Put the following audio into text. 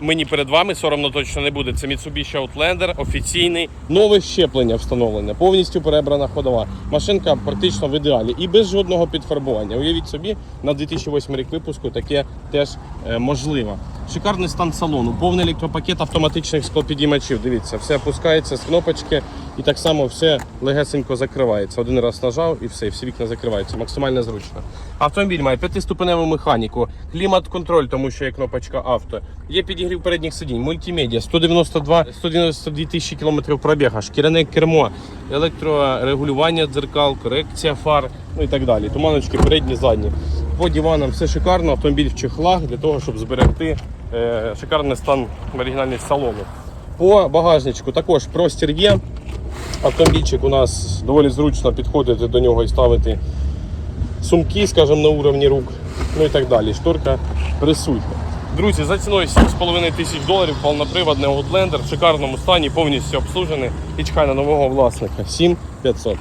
Мені перед вами соромно точно не буде. Це Mitsubishi Outlander, офіційний. Нове щеплення встановлене, повністю перебрана ходова. Машинка практично в ідеалі і без жодного підфарбування. Уявіть собі, на 2008 рік випуску таке теж е, можливо. Шикарний стан салону, повний електропакет автоматичних склопідіймачів. Дивіться, все опускається з кнопочки і так само все легесенько закривається. Один раз нажав і все, всі вікна закриваються. Максимально зручно. Автомобіль має п'ятиступеневу механіку, клімат-контроль, тому що є кнопочка авто. Є підігрів передніх сидінь, мультимедіа, 192, 192 тисячі кілометрів пробіга, шкіряне кермо, електрорегулювання дзеркал, корекція фар, ну і так далі. Туманочки передні, задні. По диванам все шикарно, автомобіль в чехлах для того, щоб зберегти е, шикарний стан оригінального салону. По багажничку також простір є. Автомобільчик у нас доволі зручно підходити до нього і ставити сумки, скажімо, на уровні рук, ну і так далі. Шторка присутня. Друзі, за ціною 7,5 тисяч доларів повноприводний Outlander в шикарному стані, повністю обслужений і чекає на нового власника. 7500.